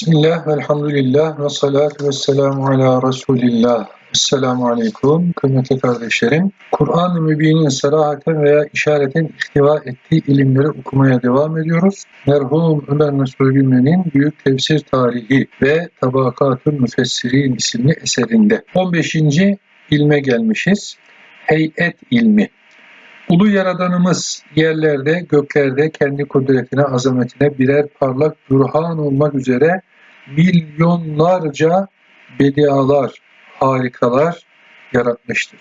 Bismillah, elhamdülillah ve salatu ve selamu ala Resulillah. Esselamu aleyküm, kıymetli kardeşlerim. Kur'an-ı Mübin'in serahaten veya işareten ihtiva ettiği ilimleri okumaya devam ediyoruz. Merhum Ömer Nasuh Gülmen'in Büyük Tefsir Tarihi ve Tabakatül Müfessirin isimli eserinde. 15. ilme gelmişiz. Heyet ilmi. Ulu Yaradanımız yerlerde, göklerde kendi kudretine, azametine birer parlak burhan olmak üzere milyonlarca bedialar, harikalar yaratmıştır.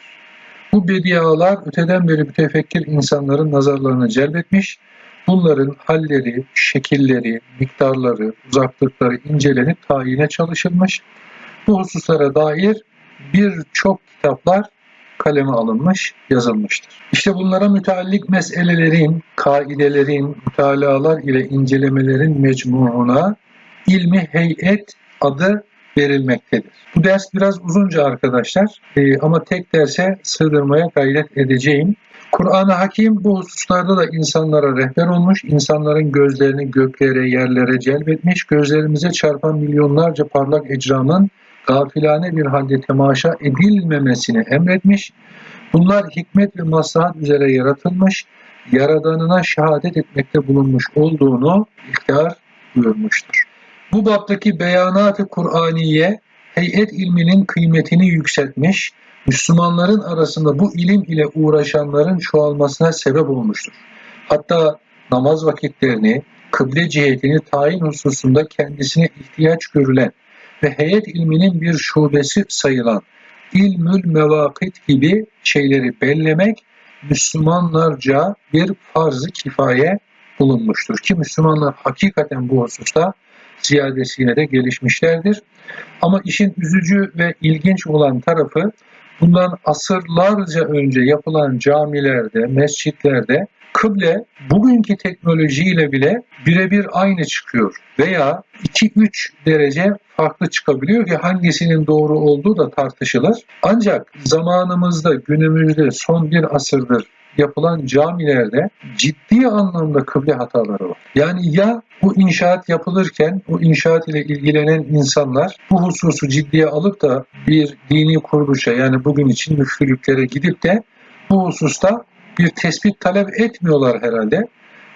Bu bedialar öteden beri mütefekkir insanların nazarlarını celbetmiş, bunların halleri, şekilleri, miktarları, uzaklıkları incelenip tayine çalışılmış. Bu hususlara dair birçok kitaplar kaleme alınmış, yazılmıştır. İşte bunlara müteallik meselelerin, kaidelerin, mütalalar ile incelemelerin mecmuuna ilmi heyet adı verilmektedir. Bu ders biraz uzunca arkadaşlar ee, ama tek derse sığdırmaya gayret edeceğim. Kur'an-ı Hakim bu hususlarda da insanlara rehber olmuş, insanların gözlerini göklere, yerlere celbetmiş, gözlerimize çarpan milyonlarca parlak ecramın gafilane bir halde temaşa edilmemesini emretmiş. Bunlar hikmet ve maslahat üzere yaratılmış, yaradanına şehadet etmekte bulunmuş olduğunu ihtiyar buyurmuştur. Bu baptaki beyanat-ı Kur'aniye heyet ilminin kıymetini yükseltmiş, Müslümanların arasında bu ilim ile uğraşanların çoğalmasına sebep olmuştur. Hatta namaz vakitlerini, kıble cihetini tayin hususunda kendisine ihtiyaç görülen ve heyet ilminin bir şubesi sayılan ilmül mevakit gibi şeyleri bellemek Müslümanlarca bir farz-ı kifaye bulunmuştur. Ki Müslümanlar hakikaten bu hususta ziyadesiyle de gelişmişlerdir. Ama işin üzücü ve ilginç olan tarafı bundan asırlarca önce yapılan camilerde, mescitlerde kıble bugünkü teknolojiyle bile birebir aynı çıkıyor veya 2-3 derece farklı çıkabiliyor ki hangisinin doğru olduğu da tartışılır. Ancak zamanımızda, günümüzde son bir asırdır yapılan camilerde ciddi anlamda kıble hataları var. Yani ya bu inşaat yapılırken bu inşaat ile ilgilenen insanlar bu hususu ciddiye alıp da bir dini kuruluşa yani bugün için müftülüklere gidip de bu hususta bir tespit talep etmiyorlar herhalde.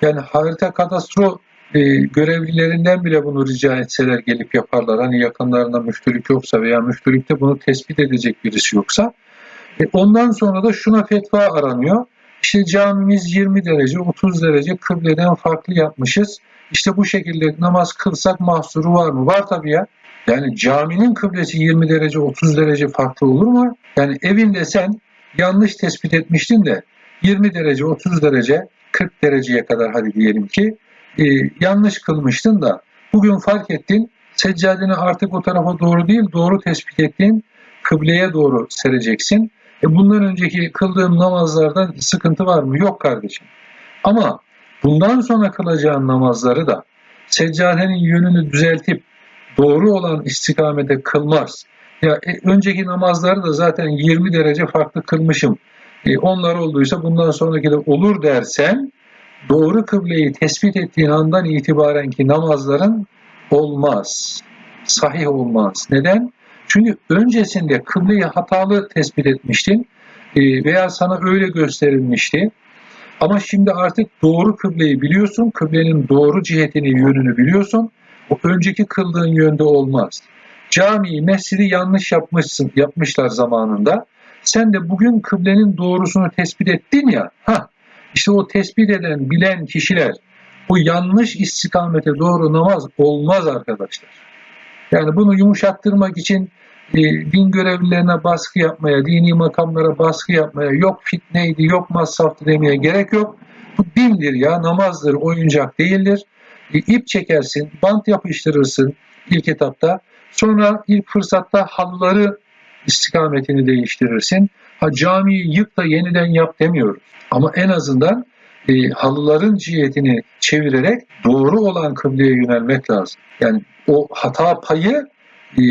Yani harita kadastro e, görevlilerinden bile bunu rica etseler gelip yaparlar. Hani yakınlarında müftülük yoksa veya müftülükte bunu tespit edecek birisi yoksa. E, ondan sonra da şuna fetva aranıyor. İşte camimiz 20 derece, 30 derece kıbleden farklı yapmışız. İşte bu şekilde namaz kılsak mahsuru var mı? Var tabii ya. Yani caminin kıblesi 20 derece, 30 derece farklı olur mu? Yani evinde sen yanlış tespit etmiştin de 20 derece, 30 derece, 40 dereceye kadar hadi diyelim ki e, yanlış kılmıştın da bugün fark ettin seccadeni artık o tarafa doğru değil doğru tespit ettiğin kıbleye doğru sereceksin. E bundan önceki kıldığım namazlardan sıkıntı var mı? Yok kardeşim. Ama bundan sonra kılacağın namazları da seccadenin yönünü düzeltip doğru olan istikamete kılmaz. Ya e, önceki namazları da zaten 20 derece farklı kılmışım. E, onlar olduysa bundan sonraki de olur dersen doğru kıbleyi tespit ettiğin andan itibaren ki namazların olmaz. Sahih olmaz. Neden? Çünkü öncesinde kıbleyi hatalı tespit etmiştin e, veya sana öyle gösterilmişti. Ama şimdi artık doğru kıbleyi biliyorsun, kıblenin doğru cihetini, yönünü biliyorsun. O önceki kıldığın yönde olmaz. Camiyi, mescidi yanlış yapmışsın, yapmışlar zamanında. Sen de bugün kıblenin doğrusunu tespit ettin ya, ha işte o tespit eden, bilen kişiler bu yanlış istikamete doğru namaz olmaz arkadaşlar. Yani bunu yumuşattırmak için e, din görevlilerine baskı yapmaya, dini makamlara baskı yapmaya, yok fitneydi, yok masraftı demeye gerek yok. Bu dindir ya, namazdır, oyuncak değildir. E, ip çekersin, bant yapıştırırsın ilk etapta. Sonra ilk fırsatta halıları istikametini değiştirirsin. Ha camiyi yık da yeniden yap demiyoruz. Ama en azından e, halıların cihetini çevirerek doğru olan kıbleye yönelmek lazım. Yani o hata payı e,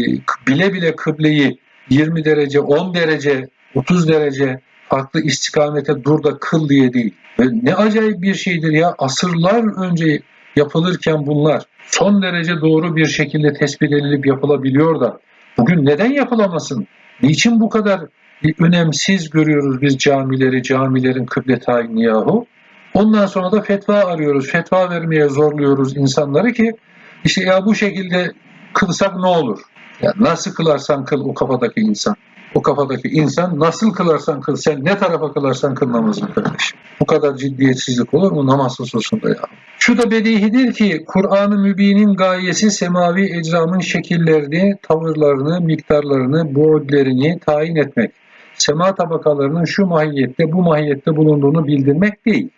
bile bile kıbleyi 20 derece, 10 derece, 30 derece farklı istikamete dur da kıl diye değil. Ve ne acayip bir şeydir ya asırlar önce yapılırken bunlar son derece doğru bir şekilde tespit edilip yapılabiliyor da bugün neden yapılamasın? Niçin bu kadar önemsiz görüyoruz biz camileri, camilerin kıble tayini yahu? Ondan sonra da fetva arıyoruz, fetva vermeye zorluyoruz insanları ki işte ya bu şekilde kılsak ne olur? Ya nasıl kılarsan kıl o kafadaki insan. O kafadaki insan nasıl kılarsan kıl, sen ne tarafa kılarsan kıl namazını kardeşim. Bu kadar ciddiyetsizlik olur mu namaz hususunda ya? Şu da bedihidir ki Kur'an-ı Mübin'in gayesi semavi ecramın şekillerini, tavırlarını, miktarlarını, buğdlerini tayin etmek. Sema tabakalarının şu mahiyette, bu mahiyette bulunduğunu bildirmek değil.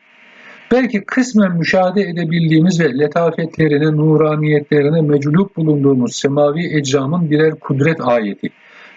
Belki kısmen müşahede edebildiğimiz ve letafetlerine, nuraniyetlerine meculuk bulunduğumuz semavi ecramın birer kudret ayeti,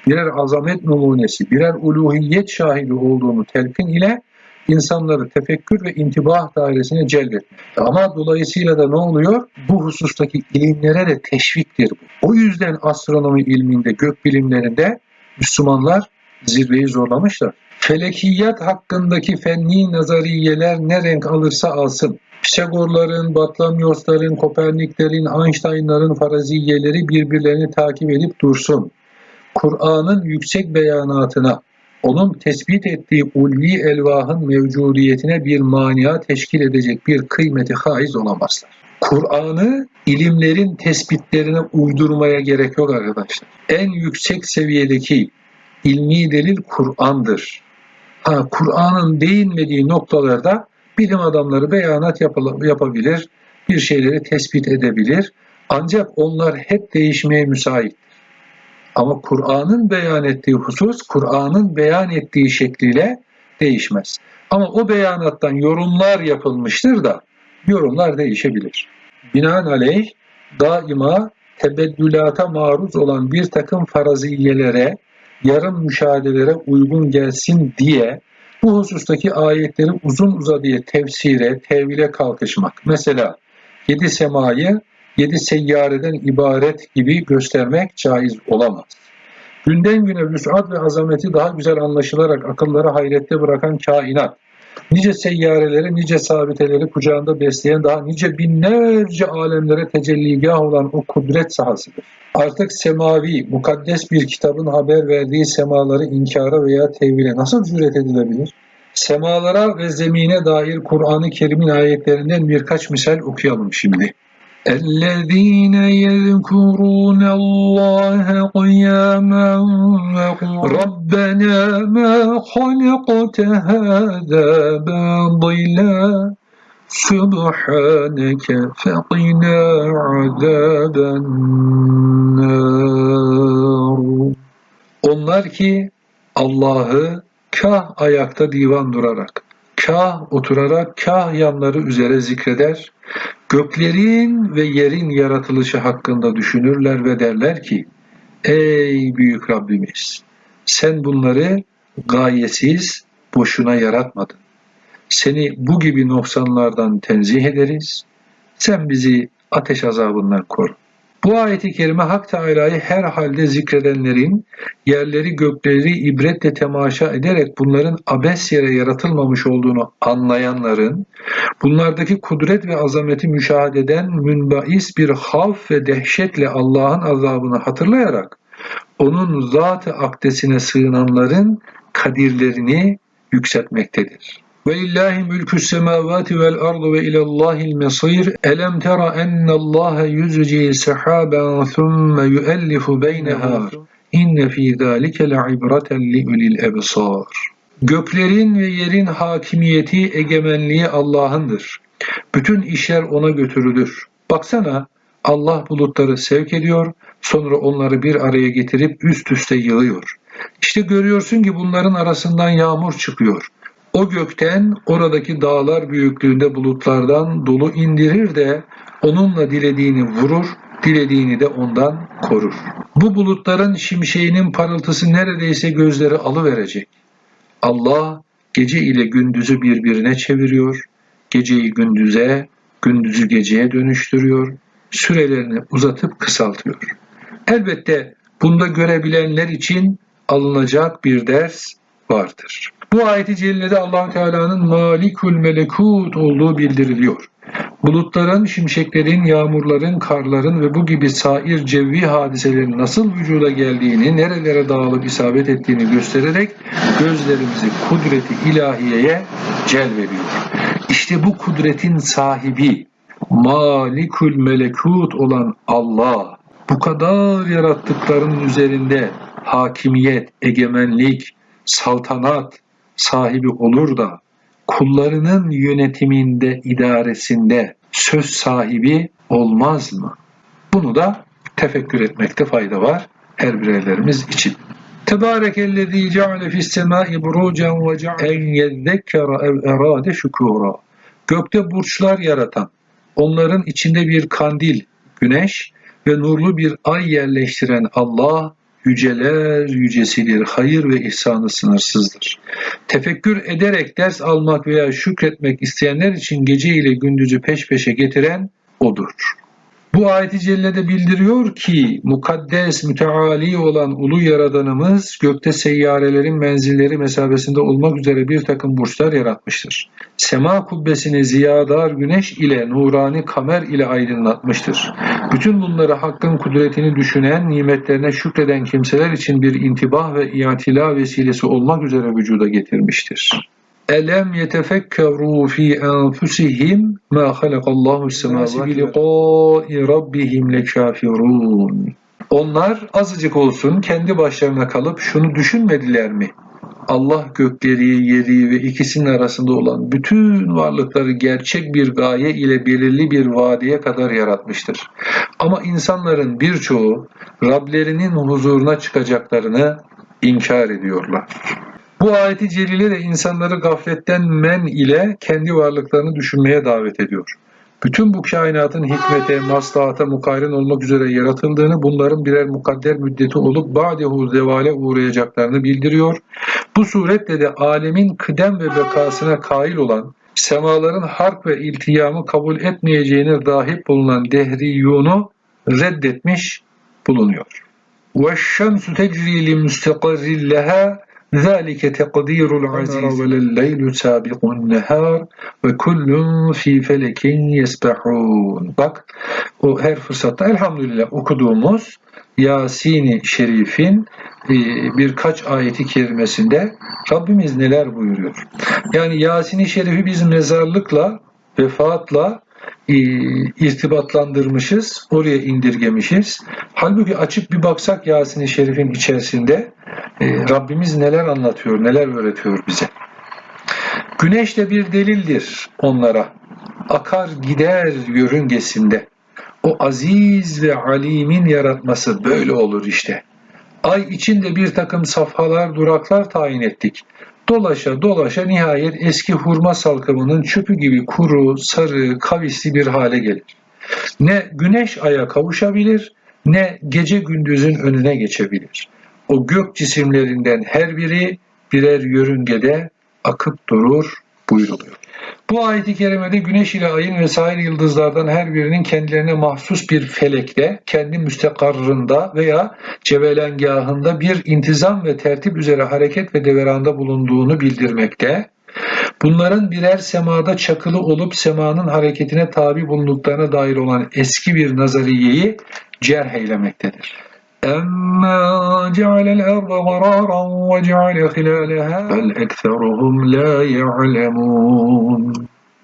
birer azamet numunesi, birer uluhiyet şahidi olduğunu telkin ile insanları tefekkür ve intibah dairesine celbetmek. Ama dolayısıyla da ne oluyor? Bu husustaki ilimlere de teşviktir bu. O yüzden astronomi ilminde, gök bilimlerinde Müslümanlar zirveyi zorlamışlar. Felekiyat hakkındaki fenni nazariyeler ne renk alırsa alsın. Pisagorların, Batlamyosların, Koperniklerin, Einsteinların faraziyeleri birbirlerini takip edip dursun. Kur'an'ın yüksek beyanatına, onun tespit ettiği ulvi elvahın mevcudiyetine bir mania teşkil edecek bir kıymeti haiz olamazlar. Kur'an'ı ilimlerin tespitlerine uydurmaya gerek yok arkadaşlar. En yüksek seviyedeki ilmi delil Kur'an'dır. Kur'an'ın değinmediği noktalarda bilim adamları beyanat yapabilir, bir şeyleri tespit edebilir. Ancak onlar hep değişmeye müsait. Ama Kur'an'ın beyan ettiği husus, Kur'an'ın beyan ettiği şekliyle değişmez. Ama o beyanattan yorumlar yapılmıştır da yorumlar değişebilir. Binaenaleyh daima tebeddülata maruz olan bir takım faraziyelere, yarım müşahedelere uygun gelsin diye bu husustaki ayetleri uzun uzadıya tefsire, tevhile kalkışmak. Mesela yedi semayı yedi seyyareden ibaret gibi göstermek caiz olamaz. Günden güne vüsat ve azameti daha güzel anlaşılarak akılları hayrette bırakan kainat, nice seyyareleri, nice sabiteleri kucağında besleyen daha nice binlerce alemlere tecelligah olan o kudret sahasıdır. Artık semavi, mukaddes bir kitabın haber verdiği semaları inkara veya tevhile nasıl cüret edilebilir? Semalara ve zemine dair Kur'an-ı Kerim'in ayetlerinden birkaç misal okuyalım şimdi. الذين يذكرون الله قياما ربنا ما خلقت هذا باطلا سبحانك فقنا عذاب النار Onlar ki Allah'ı kah ayakta divan durarak, kah oturarak, kah yanları üzere zikreder, göklerin ve yerin yaratılışı hakkında düşünürler ve derler ki, Ey büyük Rabbimiz! Sen bunları gayesiz, boşuna yaratmadın. Seni bu gibi noksanlardan tenzih ederiz. Sen bizi ateş azabından koru. Bu ayeti kerime Hak Teala'yı her halde zikredenlerin, yerleri gökleri ibretle temaşa ederek bunların abes yere yaratılmamış olduğunu anlayanların, bunlardaki kudret ve azameti müşahededen münbais bir havf ve dehşetle Allah'ın azabını hatırlayarak, onun zat-ı akdesine sığınanların kadirlerini yükseltmektedir. Velillahi mülkü semavati vel ardı ve ilallahil mesir. Elem tera ennallaha yüzci sahaben thumme yuellifu beyneha. İnne fî zâlike le'ibreten li'ulil ebsar. Göklerin ve yerin hakimiyeti, egemenliği Allah'ındır. Bütün işler ona götürülür. Baksana Allah bulutları sevk ediyor, sonra onları bir araya getirip üst üste yığıyor. İşte görüyorsun ki bunların arasından yağmur çıkıyor. O gökten oradaki dağlar büyüklüğünde bulutlardan dolu indirir de onunla dilediğini vurur, dilediğini de ondan korur. Bu bulutların şimşeğinin parıltısı neredeyse gözleri alıverecek. Allah gece ile gündüzü birbirine çeviriyor, geceyi gündüze, gündüzü geceye dönüştürüyor, sürelerini uzatıp kısaltıyor. Elbette bunda görebilenler için alınacak bir ders vardır. Bu ayeti cellede allah Teala'nın malikul melekut olduğu bildiriliyor. Bulutların, şimşeklerin, yağmurların, karların ve bu gibi sair cevvi hadiselerin nasıl vücuda geldiğini, nerelere dağılıp isabet ettiğini göstererek gözlerimizi kudreti ilahiyeye celvediyor. İşte bu kudretin sahibi, malikül melekut olan Allah, bu kadar yarattıklarının üzerinde hakimiyet, egemenlik, saltanat sahibi olur da kullarının yönetiminde, idaresinde söz sahibi olmaz mı? Bunu da tefekkür etmekte fayda var her bireylerimiz için. Tebârekellezî ceale fis-semâi burucen ve ceale en yezzekkere ev erâde şükûrâ. Gökte burçlar yaratan, onların içinde bir kandil, güneş ve nurlu bir ay yerleştiren Allah yüceler yücesidir, hayır ve ihsanı sınırsızdır. Tefekkür ederek ders almak veya şükretmek isteyenler için gece ile gündüzü peş peşe getiren O'dur. Bu ayeti cellede bildiriyor ki mukaddes, müteali olan ulu yaradanımız gökte seyyarelerin menzilleri mesabesinde olmak üzere bir takım burçlar yaratmıştır. Sema kubbesini ziyadar güneş ile nurani kamer ile aydınlatmıştır. Bütün bunları hakkın kudretini düşünen, nimetlerine şükreden kimseler için bir intibah ve iatila vesilesi olmak üzere vücuda getirmiştir. Elem yetefekkeru fi enfusihim ma halakallahu semavati bi liqa'i rabbihim lekafirun. Onlar azıcık olsun kendi başlarına kalıp şunu düşünmediler mi? Allah gökleri, yeri ve ikisinin arasında olan bütün varlıkları gerçek bir gaye ile belirli bir vadiye kadar yaratmıştır. Ama insanların birçoğu Rablerinin huzuruna çıkacaklarını inkar ediyorlar. Bu ayeti celile de insanları gafletten men ile kendi varlıklarını düşünmeye davet ediyor. Bütün bu kainatın hikmete, maslahata mukarrin olmak üzere yaratıldığını, bunların birer mukadder müddeti olup ba'dehu zevale uğrayacaklarını bildiriyor. Bu suretle de alemin kıdem ve bekasına kail olan, semaların harp ve iltiyamı kabul etmeyeceğine dahip bulunan dehriyunu reddetmiş bulunuyor. وَالشَّمْسُ تَجْرِي لِمُسْتَقَرٍ لَهَا ذَٰلِكَ تَقْدِيرُ الْعَزِيزِ وَاللَّيْلُ سَابِقُ النَّهَارِ وَكُلٌّ ف۪ي فَلَكٍ يَسْبَحُونَ Bak o her fırsatta elhamdülillah okuduğumuz Yasin-i Şerif'in e, birkaç ayeti kerimesinde Rabbimiz neler buyuruyor? Yani Yasin-i Şerif'i biz mezarlıkla, vefatla e, irtibatlandırmışız, oraya indirgemişiz. Halbuki açıp bir baksak Yasin-i Şerif'in içerisinde e, Rabbimiz neler anlatıyor, neler öğretiyor bize. Güneş de bir delildir onlara. Akar gider yörüngesinde. O aziz ve alimin yaratması böyle olur işte. Ay içinde bir takım safhalar, duraklar tayin ettik. Dolaşa dolaşa nihayet eski hurma salkımının çöpü gibi kuru, sarı, kavisli bir hale gelir. Ne güneş aya kavuşabilir, ne gece gündüzün önüne geçebilir. O gök cisimlerinden her biri birer yörüngede akıp durur buyruluyor. Bu ayet-i kerimede güneş ile ayın vesaire yıldızlardan her birinin kendilerine mahsus bir felekte, kendi müstekarrında veya cebelengahında bir intizam ve tertip üzere hareket ve deveranda bulunduğunu bildirmekte. Bunların birer semada çakılı olup semanın hareketine tabi bulunduklarına dair olan eski bir nazariyeyi cerh eylemektedir. أما جعل الأرض قرارا وجعل خلالها بل أكثرهم لا يعلمون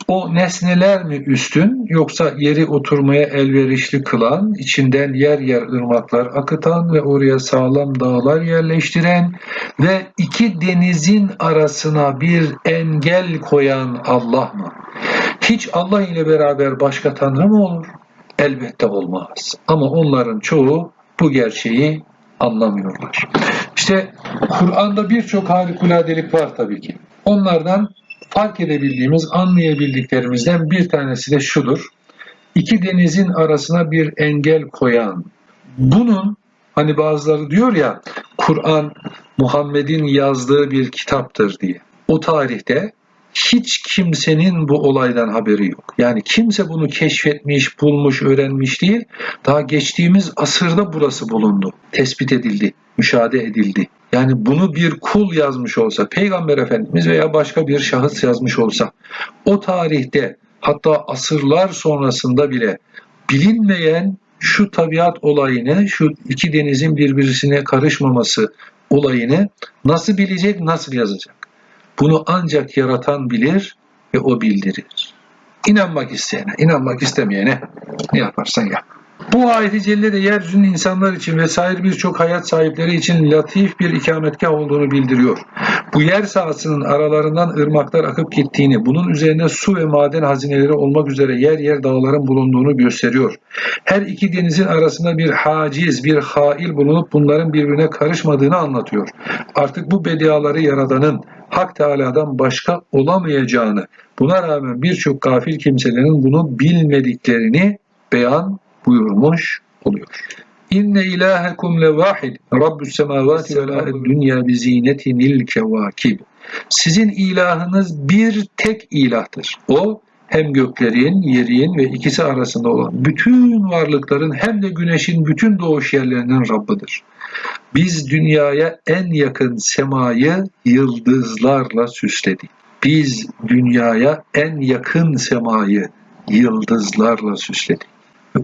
O nesneler mi üstün yoksa yeri oturmaya elverişli kılan, içinden yer yer ırmaklar akıtan ve oraya sağlam dağlar yerleştiren ve iki denizin arasına bir engel koyan Allah mı? Hiç Allah ile beraber başka tanrı mı olur? Elbette olmaz. Ama onların çoğu bu gerçeği anlamıyorlar. İşte Kur'an'da birçok harikuladelik var tabii ki. Onlardan fark edebildiğimiz, anlayabildiklerimizden bir tanesi de şudur. İki denizin arasına bir engel koyan. Bunun hani bazıları diyor ya Kur'an Muhammed'in yazdığı bir kitaptır diye. O tarihte hiç kimsenin bu olaydan haberi yok. Yani kimse bunu keşfetmiş, bulmuş, öğrenmiş değil. Daha geçtiğimiz asırda burası bulundu, tespit edildi, müşahede edildi. Yani bunu bir kul yazmış olsa, Peygamber Efendimiz veya başka bir şahıs yazmış olsa, o tarihte hatta asırlar sonrasında bile bilinmeyen şu tabiat olayını, şu iki denizin birbirine karışmaması olayını nasıl bilecek, nasıl yazacak? Bunu ancak yaratan bilir ve o bildirir. İnanmak isteyene, inanmak istemeyene ne yaparsan yap. Bu ayeti celle de yeryüzünün insanlar için vesaire birçok hayat sahipleri için latif bir ikametgah olduğunu bildiriyor. Bu yer sahasının aralarından ırmaklar akıp gittiğini, bunun üzerine su ve maden hazineleri olmak üzere yer yer dağların bulunduğunu gösteriyor. Her iki denizin arasında bir haciz, bir hail bulunup bunların birbirine karışmadığını anlatıyor. Artık bu bediaları yaradanın Hak Teala'dan başka olamayacağını, buna rağmen birçok gafil kimselerin bunu bilmediklerini beyan buyurmuş oluyor. İnne ilahekum levahid Rabbus semavati ve la'ed dünya bi zinetinil kevakib. Sizin ilahınız bir tek ilahtır. O hem göklerin, yerin ve ikisi arasında olan bütün varlıkların hem de güneşin bütün doğuş yerlerinin Rabbidir. Biz dünyaya en yakın semayı yıldızlarla süsledik. Biz dünyaya en yakın semayı yıldızlarla süsledik.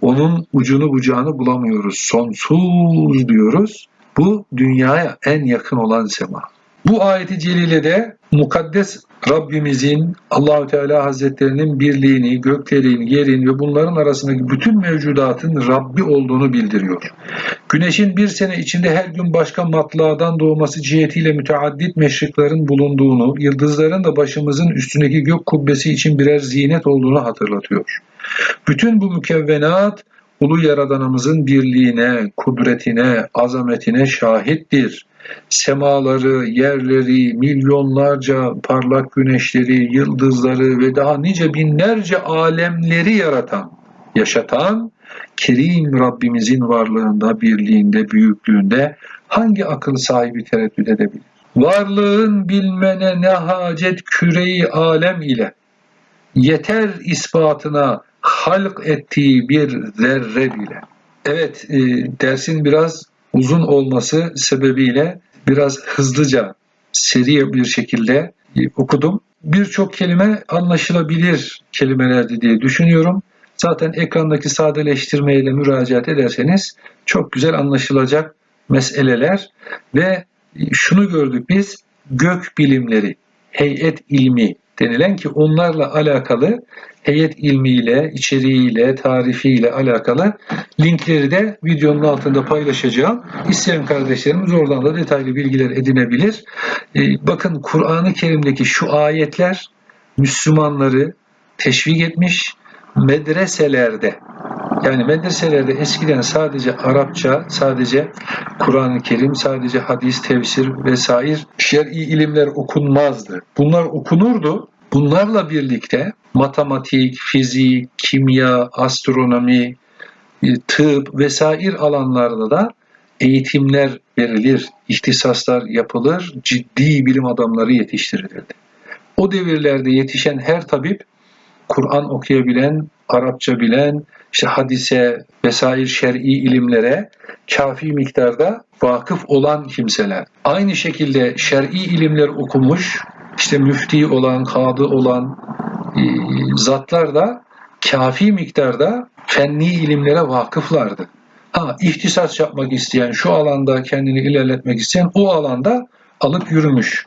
Onun ucunu bucağını bulamıyoruz. Sonsuz diyoruz. Bu dünyaya en yakın olan sema. Bu ayeti celilede mukaddes Rabbimizin Allahü Teala Hazretlerinin birliğini, göklerin, yerin ve bunların arasındaki bütün mevcudatın Rabbi olduğunu bildiriyor. Güneşin bir sene içinde her gün başka matladan doğması cihetiyle müteaddit meşriklerin bulunduğunu, yıldızların da başımızın üstündeki gök kubbesi için birer zinet olduğunu hatırlatıyor. Bütün bu mükevvenat ulu yaradanımızın birliğine, kudretine, azametine şahittir. Semaları, yerleri, milyonlarca parlak güneşleri, yıldızları ve daha nice binlerce alemleri yaratan, yaşatan, Kerim Rabbimizin varlığında, birliğinde, büyüklüğünde hangi akıl sahibi tereddüt edebilir? Varlığın bilmene ne hacet küreyi alem ile, yeter ispatına halk ettiği bir zerre bile. Evet, e, dersin biraz uzun olması sebebiyle biraz hızlıca, seri bir şekilde okudum. Birçok kelime anlaşılabilir kelimelerdi diye düşünüyorum. Zaten ekrandaki sadeleştirmeyle müracaat ederseniz çok güzel anlaşılacak meseleler ve şunu gördük biz gök bilimleri, heyet ilmi denilen ki onlarla alakalı heyet ilmiyle, içeriğiyle, tarifiyle alakalı linkleri de videonun altında paylaşacağım. İsteyen kardeşlerimiz oradan da detaylı bilgiler edinebilir. Ee, bakın Kur'an-ı Kerim'deki şu ayetler Müslümanları teşvik etmiş medreselerde yani medreselerde eskiden sadece Arapça, sadece Kur'an-ı Kerim, sadece hadis, tefsir vesaire şer'i ilimler okunmazdı. Bunlar okunurdu. Bunlarla birlikte matematik, fizik, kimya, astronomi, e, tıp vesaire alanlarda da eğitimler verilir, ihtisaslar yapılır, ciddi bilim adamları yetiştirilirdi. O devirlerde yetişen her tabip Kur'an okuyabilen, Arapça bilen, işte hadise vesaire şer'i ilimlere kafi miktarda vakıf olan kimseler. Aynı şekilde şer'i ilimler okumuş, işte müfti olan, kadı olan e, zatlar da kafi miktarda fenni ilimlere vakıflardı. Ha, ihtisas yapmak isteyen, şu alanda kendini ilerletmek isteyen o alanda alıp yürümüş.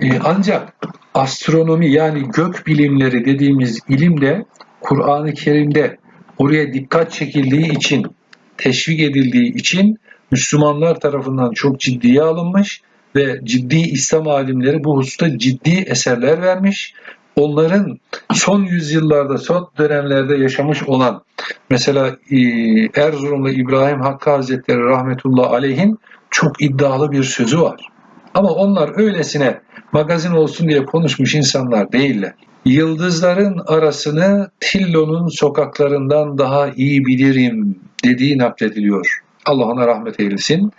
E, ancak astronomi yani gök bilimleri dediğimiz ilim de Kur'an-ı Kerim'de oraya dikkat çekildiği için, teşvik edildiği için Müslümanlar tarafından çok ciddiye alınmış ve ciddi İslam alimleri bu hususta ciddi eserler vermiş. Onların son yüzyıllarda, son dönemlerde yaşamış olan mesela e, Erzurumlu İbrahim Hakkı Hazretleri rahmetullah aleyhin çok iddialı bir sözü var. Ama onlar öylesine magazin olsun diye konuşmuş insanlar değiller. Yıldızların arasını Tillo'nun sokaklarından daha iyi bilirim dediği naklediliyor. Allah ona rahmet eylesin.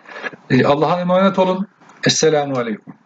E, Allah'a emanet olun. Esselamu Aleyküm.